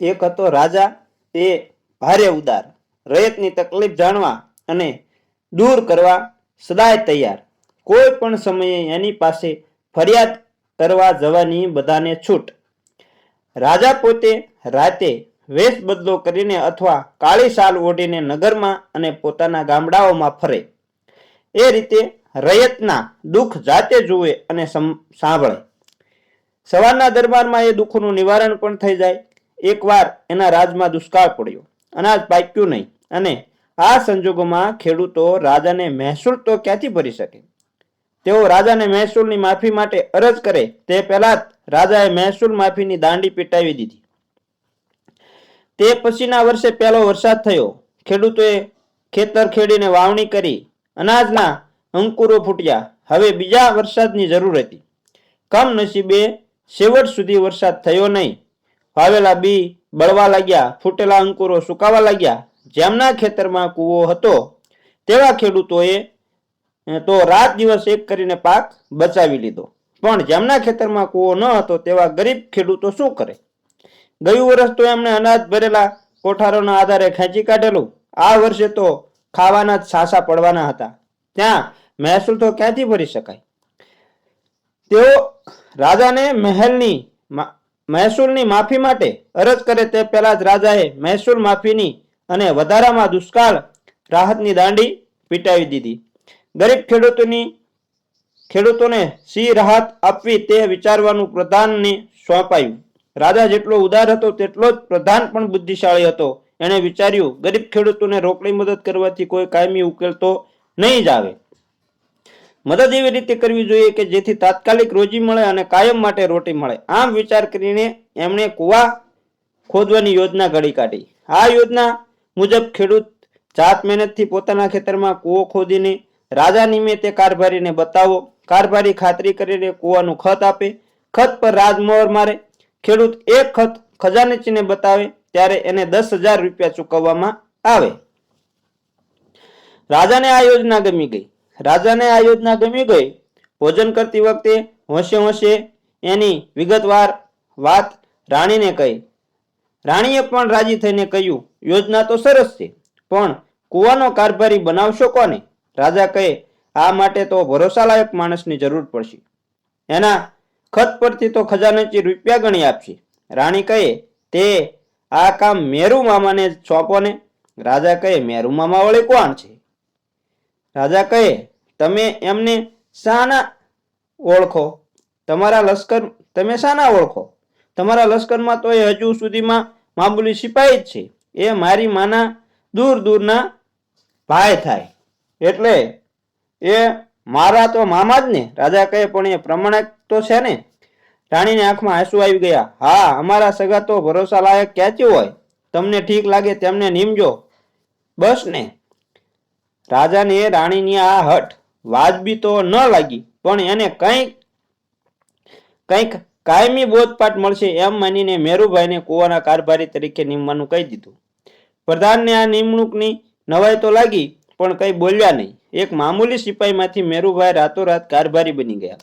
એક હતો રાજા એ ભારે ઉદાર, રયતની તકલીફ જાણવા અને દૂર કરવા સદાય તૈયાર. કોઈ પણ સમયે એની પાસે ફરિયાદ કરવા જવાની બધાને છૂટ. રાજા પોતે રાતે વેશ બદલો કરીને અથવા કાળી શાલ ઓઢીને નગરમાં અને પોતાના ગામડાઓમાં ફરે. એ રીતે રયતના દુઃખ જાતે જુએ અને સાંભળે. સવારના દરબારમાં એ દુઃખનું નિવારણ પણ થઈ જાય. એકવાર એના રાજમાં દુષ્કાળ પડ્યો. અનાજ પાક્યું નહીં અને આ સંજોગોમાં ખેડૂતો રાજાને મહેસૂલ તો ક્યાંથી ભરી શકે? તેઓ રાજાને મહેસૂલની માફી માટે અરજ કરે તે પહેલા જ રાજાએ મહેસૂલ માફીની દાંડી પીટાવી દીધી. તે પછીના વર્ષે પહેલો વરસાદ થયો. ખેડૂતોએ ખેતર ખેડીને વાવણી કરી. અનાજના અંકુરો ફૂટ્યા. હવે બીજા વરસાદની જરૂર હતી. કમનસીબે છેવટ સુધી વરસાદ થયો નહીં. વાવેલા બી બળવા લાગ્યા, ફૂટેલા અંકુરો સુકાવા લાગ્યા. જેમના ખેતરમાં કૂવો હતો, તેવા ખેડૂતોએ તો રાત દિવસ એક કરીને પાક બચાવી લીધો. પણ જેમના ખેતરમાં કૂવો ન હતો, તેવા ગરીબ ખેડૂતો શું કરે? ગયું વર્ષ તો એમણે અનાજ ભરેલા કોઠારોના આધારે ખેંચી કાઢેલું. આ વર્ષે તો ખાવાના જ સાસા પડવાના હતા. ત્યાં મહેસૂલ તો ક્યાંથી ભરી શકાય? તેઓ રાજાને મહેલની મહેસૂલની માફી માટે અરજ કરે તે પહેલા જ રાજાએ મહેસૂલ માફીની અને વધારામાં દુષ્કાળ રાહતની દાંડી પીટાવી દીધી. ગરીબ ખેડૂતોની, ખેડૂતોને સી રાહત આપવી તે વિચારવાનું પ્રધાનને સોંપાયું. રાજા જેટલો ઉદાર હતો તેટલો જ પ્રધાન પણ બુદ્ધિશાળી હતો. એણે વિચાર્યું, ગરીબ ખેડૂતોને રોકડી મદદ કરવાથી કોઈ કાયમી ઉકેલ તો નહીં જ આવે. મદદ એવી રીતે કરવી જોઈએ કે જેથી તાત્કાલિક રોજી મળે અને કાયમ માટે રોટી મળે. આમ વિચાર કરીને એમણે કુવા ખોદવાની યોજના ઘડી કાઢી. આ યોજના મુજબ ખેડૂત જાત મહેનતથી પોતાના ખેતરમાં કૂવો ખોદીને રાજા નિમિત્તે કારભારીને બતાવો. કારભારી ખાતરી કરીને કૂવાનું ખત આપે. ખત પર રાજમોહર મારે. ખેડૂત એક ખત ખજાનચીને બતાવે ત્યારે એને દસ હજાર રૂપિયા ચૂકવવામાં આવે. રાજાને આ યોજના ગમી ગઈ. રાજાને આ યોજના ગમી ગઈ. ભોજન કરતી વખતે હોંશે હોંશે એની વિગતવાર વાત રાણીને કહી. રાણીએ પણ રાજી થઈને કહ્યું, યોજના તો સરસ છે, પણ કૂવાનો કારભારી બનાવશો કોને? રાજા કહે, આ માટે તો ભરોસાલાયક માણસની જરૂર પડશે. એના ખત પરથી તો ખજાનચી રૂપિયા ગણી આપશે. રાણી કહે, તે આ કામ મેરુ મામાને સોંપો ને? રાજા કહે, મેરુ મામા વળી કોણ છે? રાજા કહે, તમે એમને શાના ઓળખો? તમારા લશ્કર, તમે શાના ઓળખો? તમારા લશ્કરમાં તો એ હજુ સુધીમાં મામૂલી સિપાહી જ છે. એ મારી માના દૂર દૂરના ભાઈ થાય. એટલે એ મારા તો મામા જ ને. રાજા કહે, પણ એ પ્રમાણક તો છે ને. રાણીની આંખમાં આંસુ આવી ગયા, હા, અમારા સગા તો ભરોસા લાયક ક્યાંથી હોય? તમને ઠીક લાગે તેમને નીમજો. બસ ને. રાજાને રાણીની આ હઠ વાજબી તો ન લાગી, પણ એને કંઈક કંઈક કાયમી બોધપાઠ મળશે એમ માનીને મેરુભાઈને કુવાના કારભારી તરીકે નિમવાનું કહી દીધું. પ્રધાનને આ નિમણૂકની નવાઈ તો લાગી, પણ કંઈ બોલ્યા નહીં. એક મામૂલી સિપાહીમાંથી મેરુભાઈ રાતોરાત કારભારી બની ગયા.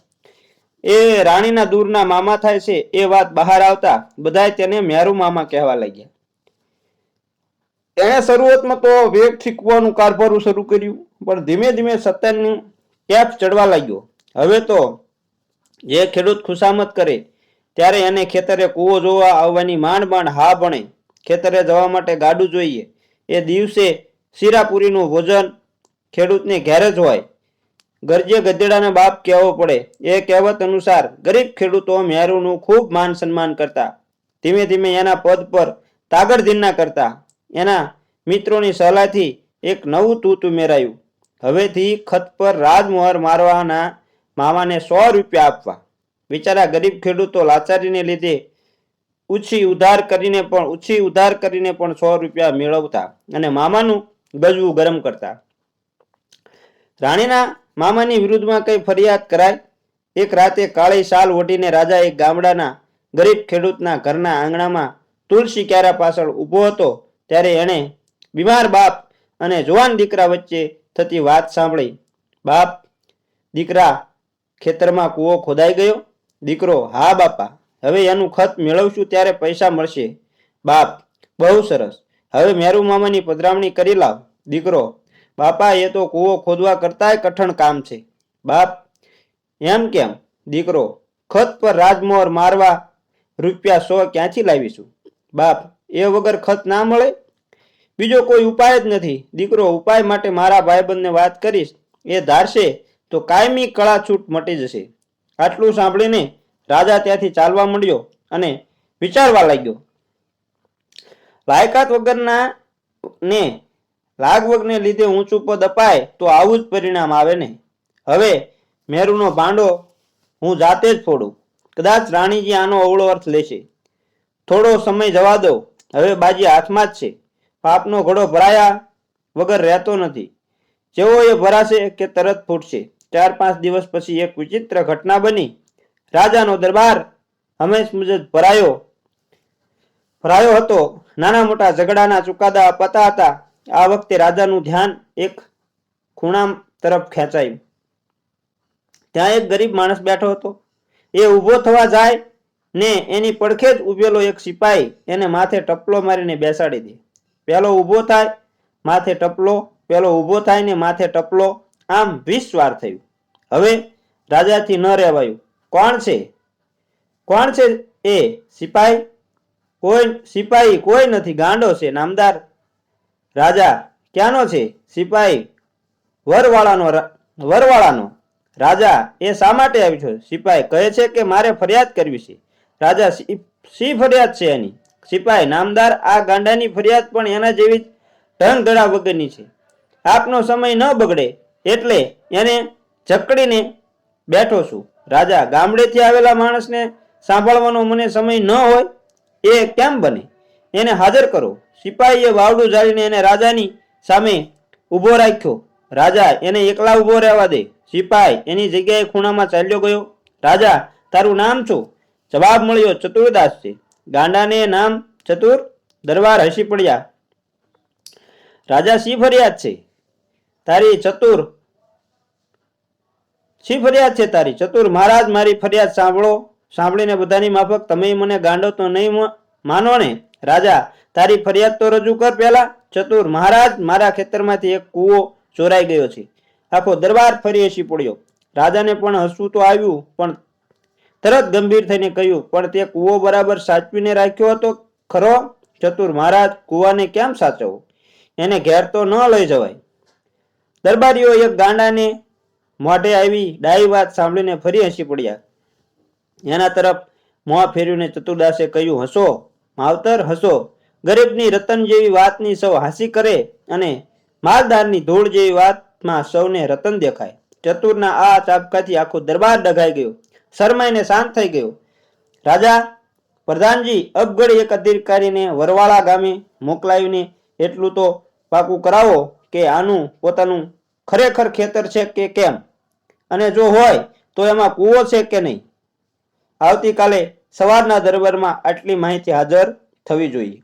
એ રાણીના દૂરના મામા થાય છે, એ વાત બહાર આવતા બધાય તેને મેરુ મામા કહેવા લાગ્યા. એણે શરૂઆતમાં તો વેગથી કૂવાનું કારભારું શરૂ કર્યું, પણ ધીમે ધીમે સત્તાનું કેપ ચડવા લાગ્યો. હવે તો જે ખેડૂત ખુશામત કરે, ત્યારે એને ખેતરે કૂવો જોવા આવવાની માંડ માંડ હા ભણે. ખેતરે જવા માટે ગાડું જોઈએ. એ દિવસે શીરાપુરીનું ભોજન ખેડૂતને ઘેર જ હોય. ગરજે ગધેડાને બાપ કહેવો પડે. એ કહેવત અનુસાર ગરીબ ખેડૂતો મહેરુનું ખૂબ માન સન્માન કરતા. ધીમે ધીમે એના પદ પર તાગડધીના કરતા. એના મિત્રોની સલાહથી એક નવું તૂત ઉમેરાયું. હવેથી ખત પર રાજમોહર મારવાના મામાને સો રૂપિયા આપવા. બિચારા ગરીબ ખેડૂતો લાચારીને લીધે ઉછી ઉધાર કરીને પણ, ઉછી ઉધાર કરીને પણ સો રૂપિયા મેળવતા અને મામાનું ગજવું ગરમ કરતા. રાણીના મામાની વિરુદ્ધમાં કઈ ફરિયાદ કરાય? એક રાતે કાળી શાલ ઓઢીને રાજા એક ગામડાના ગરીબ ખેડૂતના ઘરના આંગણામાં તુલસી ક્યારા પાછળ ઊભો હતો. ત્યારે એણે બીમાર બાપ અને જુવાન દીકરા વચ્ચે થતી વાત સાંભળી. બાપ દીકરા ખેતરમાં કૂવો ખોદાઈ ગયો. દીકરો, હા બાપા, હવે એનું ખત મેળવશું ત્યારે પૈસા મળશે. બાપ, બહુ સરસ. હવે મેરુ મામાની પધરામણી કરી લાવ. દીકરો, બાપા, એ તો કૂવો ખોદવા કરતાંય કઠણ કામ છે. બાપ, એમ કેમ? દીકરો, ખત પર રાજમોહર મારવા રૂપિયા સો ક્યાંથી લાવીશું? બાપ એ વગર ખત ના મળે? બીજો કોઈ ઉપાય જ નથી. દીકરો ઉપાય માટે મારા ભાઈબંધને વાત કરીશ, એ ધારશે, તો કાયમી કળાછૂટ મટી જશે. આટલું સાંભળીને રાજા ત્યાંથી ચાલવા માંડ્યો અને વિચારવા લાગ્યો. લાયકાત વગરના ને લાગવગને લીધે ઊંચું પદ અપાય તો આવું જ પરિણામ આવે ને? હવે મેરુનો ભાંડો હું જાતે જ ફોડું. કદાચ રાણીજી આનો અવળો અર્થ લેશે. થોડો સમય જવા દો. હવે બાજી હાથમાં જ છે. પાપનો ઘડો ભરાયા વગર રહેતો નથી. જેવો એ ભરાશે કે તરત ફૂટશે. ચાર પાંચ દિવસ પછી એક વિચિત્ર ઘટના બની. રાજાનો દરબાર હંમેશ મુજબ ભરાયો. ભરાયો હતો. નાના મોટા ઝઘડાના ચુકાદા અપાતા હતા. આ વખતે રાજાનું ધ્યાન એક ખૂણા તરફ ખેંચાયું. ત્યાં એક ગરીબ માણસ બેઠો હતો. એ ઊભો થવા જાય ને એની પડખે જ ઉભેલો એક સિપાહી એને માથે ટપલો મારીને બેસાડી દે. પેલો ઊભો થાય, માથે ટપલો, પેલો ઊભો થાય ને માથે ટપલો, આમ વીસ વાર થયું. હવે રાજાથી ન રહેવાયું. કોણ છે? કોણ છે એ સિપાહી કોઈ સિપાહી કોઈ નથી, ગાંડો છે, નામદાર. રાજા ક્યાંનો છે? સિપાહી વરવાળાનો વરવાળાનો. રાજા એ શા માટે આવ્યો છે? સિપાહી કહે છે કે મારે ફરિયાદ કરવી છે. રાજા સિંહ ફરિયાદ છે એની? સિપાહી નામદાર, આ ગાંડાની ફરિયાદ પણ એના જેવી જ ઢંગ ધડા વગરની છે. આપનો સમય ન બગડે એટલે એને જકડીને બેઠો છું. રાજા, ગામડેથી આવેલા માણસને સાંભળવાનો મને સમય ન હોય એ કેમ બને? એને હાજર કરો. સિપાહીએ વાવડું જાળીને એને રાજાની સામે ઊભો રાખ્યો. રાજા, એને એકલા ઊભો રહેવા દે. સિપાઈ, એની જગ્યાએ ખૂણામાં ચાલ્યો ગયો. રાજા, તારું નામ શું? જવાબ મળ્યો ચતુરદાસ છે ગાંડાને નામ ચતુર દરબાર હસી પડ્યા. રાજા શી ફરિયાદ છે? તારી ચતુર શી ફરિયાદ છે તારી? ચતુર મહારાજ, મારી ફરિયાદ સાંભળો. સાંભળીને બધાની માફક. તમે મને ગાંડો તો નહીં માનો ને રાજા, તારી ફરિયાદ તો રજૂ કર પહેલા. ચતુર મહારાજ, મારા ખેતરમાંથી એક કૂવો ચોરાઈ ગયો છે. આખો દરબાર ફરી હસી પડ્યો. રાજાને પણ હસવું તો આવ્યું, પણ તરત ગંભીર થઈને કહ્યું, પણ તે કૂવો બરાબર સાચવીને રાખ્યો હતો? ખરો? ચતુર મહારાજ, કૂવાને કેમ સાચવવો એને ઘેર તો ન લઈ જવાય. દરબારીઓ એક ગાંડાને મોઢે આવી ડાઈ વાત સાંભળીને ફરી હસી પડ્યા. એના તરફ મોં ફેરવીને ચતુર્દાસે કહ્યું, હસો, માવતર, હસો. ગરીબની રતન જેવી વાતની સૌ હાસી કરે અને માલદારની ધૂળ જેવી વાતમાં સૌને રતન દેખાય. ચતુરના આ ચાપકાથી આખો દરબાર ડઘાઈ ગયો. શરમાઈને શાંત થઈ ગયો. રાજા, પ્રધાનજી, અબગડી એક અધિકારીને વરવાળા ગામે મોકલાવીને એટલું તો પાકું કરાવો કે આનું પોતાનું ખરેખર ખેતર છે કે કેમ? અને જો હોય, તો એમાં કૂવો છે કે નહીં? આવતીકાલે સવારના દરબારમાં આટલી માહિતી હાજર થવી જોઈએ.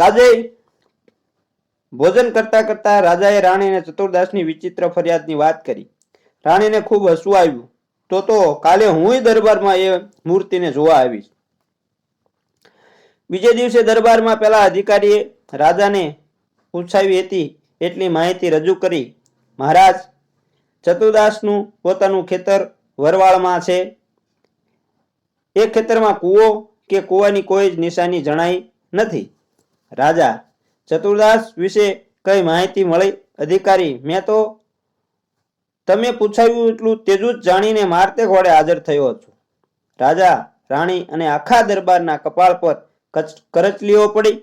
આજે ભોજન કરતા કરતા રાજાએ રાણીને ચતુર્દાસની વિચિત્ર ફરિયાદની વાત કરી. રાણીને ખૂબ હસવું આવ્યું. તો તો કાલે હુંય દરબારમાં એ મૂર્તિને જોવા આવીશ. બીજે દિવસે દરબારમાં પેલા અધિકારીએ રાજાને પૂછાવી હતી, એટલી માહિતી રજૂ કરી, મહારાજ, ચતુર્દાસનું પોતાનું ખેતર વરવાળમાં છે. એ ખેતરમાં કૂવો કે કૂવાની કોઈ જ નિશાની જણાઈ નથી. રાજા, ચતુર્દાસ વિશે કઈ માહિતી મળી? અધિકારી, મેં તો તમે પૂછાવ્યું એટલું તેજું જ જાણીને મારતે ઘોડે હાજર થયો છું. રાજા, રાણી અને આખા દરબારના કપાળ પર કરચલીઓ પડી.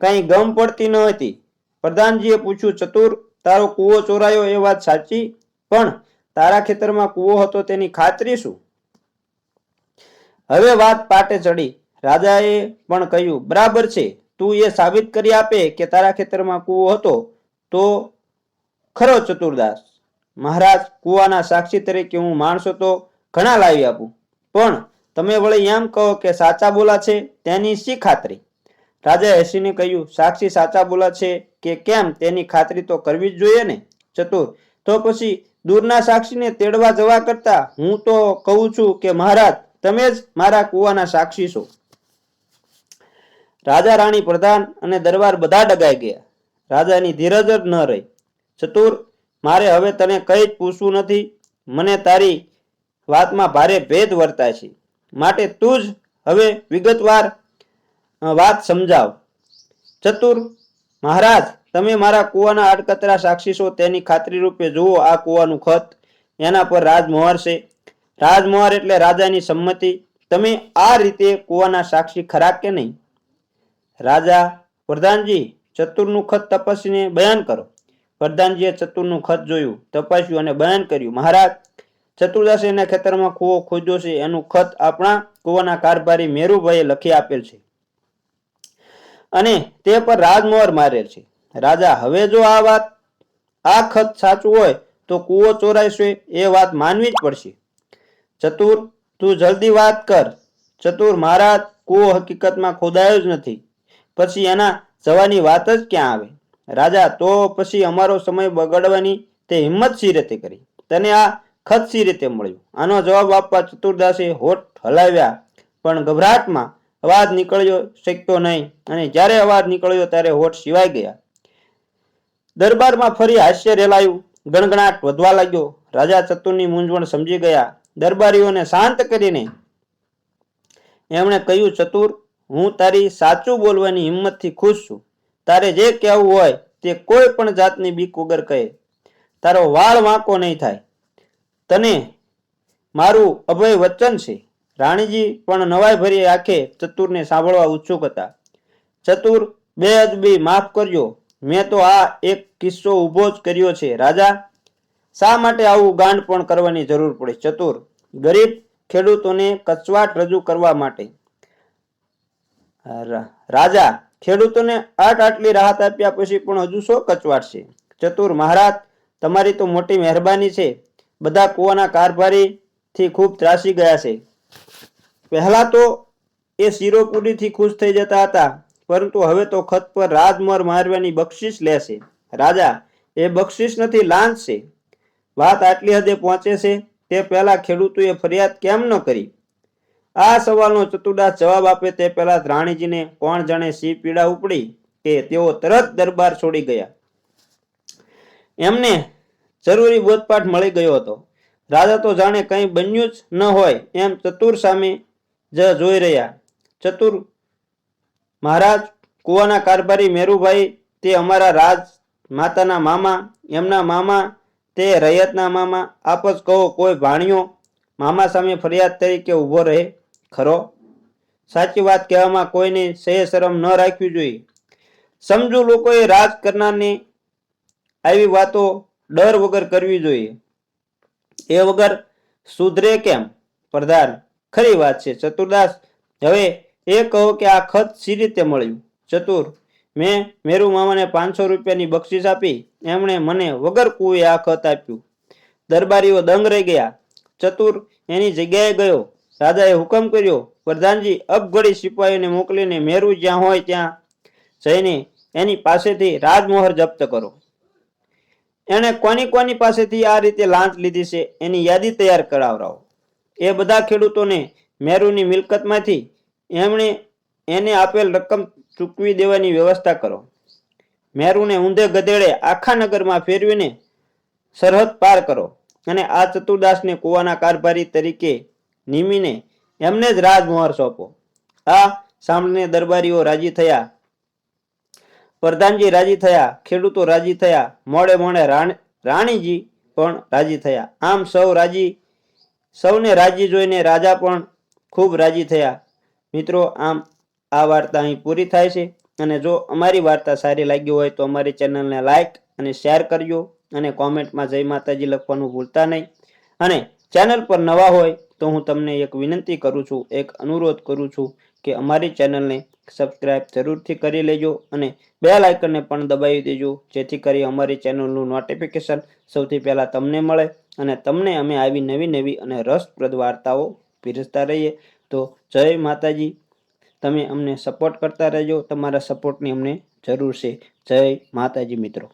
કઈ ગમ પડતી ન હતી. પ્રધાનજીએ પૂછ્યું, ચતુર, તારો કૂવો ચોરાયો એ વાત સાચી? પણ તારા ખેતરમાં કૂવો હતો તેની ખાતરી શું? હવે વાત પાટે ચડી. રાજાએ પણ કહ્યું, બરાબર છે. તું એ સાબિત કરી આપે કે તારા ખેતરમાં કૂવો હતો તો ખરો ચતુરદાસ. મહારાજ, કૂવાના સાક્ષી તરીકે હું માણસો તો ઘણા લાવી આપું. પણ તમે વળી એમ કહો કે સાચા બોલા છે તેની શી ખાતરી? રાજા હસીને કહ્યું, સાક્ષી સાચા બોલા છે કે કેમ તેની ખાતરી તો કરવી જ જોઈએ ને? ચતુર, તો પછી દૂરના સાક્ષીને તેડવા જવા કરતા હું તો કહું છું કે મહારાજ, તમે જ મારા કૂવાના સાક્ષી છો. રાજા રાણી પ્રધાન અને દરબાર બધા ડગાઈ ગયા. રાજાની ધીરજ જ ન રહી. ચતુર મારે હવે તને કંઈ જ પૂછવું નથી. મને તારી વાતમાં ભારે ભેદ વર્તાય છે. માટે તું જ હવે વિગતવાર વાત સમજાવ. ચતુર, મહારાજ, તમે મારા કૂવાના અડકતરા સાક્ષી છો તેની ખાતરી રૂપે જુઓ આ કૂવાનું ખત એના પર રાજમોહર છે. રાજમોહર એટલે રાજાની સંમતિ. તમે આ રીતે કૂવાના સાક્ષી ખરા કે નહીં? રાજા, પ્રધાનજી, ચતુરનું ખત તપસીને બયાન કરો. પ્રધાનજીએ ચતુરનું ખત જોયું, તપાસ્યું અને બયાન કર્યું, મહારાજ ચતુર્દાસે એના ખેતરમાં કૂવો ખોદ્યો છે, એનું ખત આપણા કૂવાના કારભારી મેરુભાઈએ લખી આપેલ છે અને તે પર રાજમોહર મારેલ છે. રાજા, હવે જો આ વાત, આ ખત સાચું હોય, તો કૂવો ચોરાશે એ વાત માનવી જ પડશે. ચતુર, તું જલ્દી વાત કર. ચતુર, મહારાજ, કૂવો હકીકતમાં ખોદાયો જ નથી. પછી એના જવાની વાત જ ક્યાં આવે? રાજા, તો પછી અમારો સમય બગાડવાની તે હિંમત સી રીતે કરી? તને આ ખત સી રીતે મળ્યું? આનો જવાબ આપવા ચતુર્દાસે હોઠ હલાવ્યા, પણ ગભરાટમાં અવાજ નીકળ્યો શક્યો નહીં અને જ્યારે અવાજ નીકળ્યો ત્યારે હોઠ સિવાય ગયા. દરબારમાં ફરી હાસ્ય રેલાયું, ગણગણાટ વધવા લાગ્યો. રાજા ચતુરની મૂંઝવણ સમજી ગયા. દરબારીઓને શાંત કરીને એમણે કહ્યું, ચતુર, હું તારી સાચું બોલવાની હિંમતથી ખુશ છું. તારે જે કહેવું હોય તે કોઈ પણ જાતની બીક વગર કહે. તારો વાળ વાંકો નહીં થાય. તને મારું અભય વચન છે. રાણીજી પણ નવાઈ ભરી આંખે ચતુરને સાંભળવા ઉત્સુક હતા. ચતુર, બે અદબી માફ કરજો. મેં તો આ એક કિસ્સો ઊભો જ કર્યો છે, રાજા. શા માટે આવું ગાંડ પણ કરવાની જરૂર પડે? ચતુર, ગરીબ ખેડૂતોને કચવાટ રજૂ કરવા માટે. રાજા ખેડૂતોને આટ આટલી રાહત આપ્યા પછી પણ હજુ શો કચવાટ છે. ચતુર મહારાજ, તમારી તો મોટી મહેરબાની છે. બધા કૂવાના કારભારીથી ખૂબ ત્રાસી ગયા છે. પહેલા તો એ શિરોપુરીથી ખુશ થઈ જતા હતા, પરંતુ હવે તો ખત પર રાજમર મારવાની બક્ષિસ લેશે રાજા, એ બક્ષિસ નથી, લાંચ છે. વાત આટલી હદે પહોંચે છે, તે પહેલા ખેડૂતોએ ફરિયાદ કેમ ન કરી? આ સવાલનો ચતુર્દાસ જવાબ આપે તે પહેલા રાણીજીને કોણ જાણે સિંહ પીડા ઉપડી કે તેઓ તરત દરબાર છોડી ગયા? એમને જરૂરી બોધપાઠ મળી ગયો હતો. રાજા તો જાણે કંઈ બન્યું જ ન હોય એમ ચતુર સામે જ જોઈ રહ્યા. ચતુર, મહારાજ, કુવાના કારભારી મેરુભાઈ, તે અમારા રાજ માતાના મામા, એમના મામા, તે રૈયતના મામા, આપ જ કહો કોઈ ભાણિયો મામા સામે ફરિયાદ તરીકે ઊભો રહે? ખરો? સાચી વાત કહેવામાં કોઈને સહે શરમ ન રાખવી જોઈએ. સમજુ લોકોએ રાજ કરનારને આવી વાતો ડર વગર કરવી જોઈએ. એ વગર સુધરે કેમ? પ્રધાન, ખરી વાત છે. ચતુર્દાસ, હવે એ કહો કે આ ખત સી રીતે મળ્યું? ચતુર, મેં મેરુ મામાને પાંચસો રૂપિયાની બક્ષિસ આપી. એમણે મને વગર કુએ આ ખત આપ્યું. દરબારીઓ દંગ રહી ગયા. ચતુર એની જગ્યાએ ગયો. રાજાએ હુકમ કર્યો, પ્રધાનજી, અપઘડી સિપાહીઓને મોકલીને મેરુ જ્યાં હોય ત્યાં જઈને એની પાસેથી રાજમોહર જપ્ત કરો. એણે કોની કોની પાસેથી આ રીતે લાંચ લીધી છે એની યાદી તૈયાર કરાવરાવો એ બધા ખેડૂતોને મેરુની મિલકતમાંથી એમણે એને આપેલ રકમ ચૂકવી દેવાની વ્યવસ્થા કરો. મેરુને ઊંધે ગધેડે આખા નગરમાં ફેરવીને સરહદ પાર કરો અને આ ચતુર્દાસને કુવાના કારભારી તરીકે નિમીને એમને જ રાજમોહર સોંપો. આ સાંભળીને દરબારીઓ રાજી થયા. પ્રધાનજી રાજી થયા, ખેડૂતો રાજી થયા, મોડે મોડે રાણીજી પણ રાજી થયા. આમ સૌ રાજી, સૌને રાજી જોઈને રાજા પણ ખૂબ રાજી થયા. મિત્રો, આમ આ વાર્તા અહીં પૂરી થાય છે અને જો અમારી વાર્તા સારી લાગી હોય તો અમારી ચેનલને લાઈક અને શેર કરજો અને કોમેન્ટમાં જય માતાજી લખવાનું ભૂલતા નહીં. અને ચેનલ પર નવા હોય તો હું તમને એક વિનંતી કરું છું, એક અનુરોધ કરું છું કે અમારી ચેનલને સબસ્ક્રાઇબ જરૂરથી કરી લેજો અને બે લાઇકનને પણ દબાવી દેજો, જેથી કરી અમારી ચેનલનું નોટિફિકેશન સૌથી પહેલાં તમને મળે અને તમને અમે આવી નવી નવી અને રસપ્રદ વાર્તાઓ પીરસતા રહીએ. તો જય માતાજી, તમે અમને સપોર્ટ કરતા રહેજો, તમારા સપોર્ટની અમને જરૂર છે. જય માતાજી મિત્રો.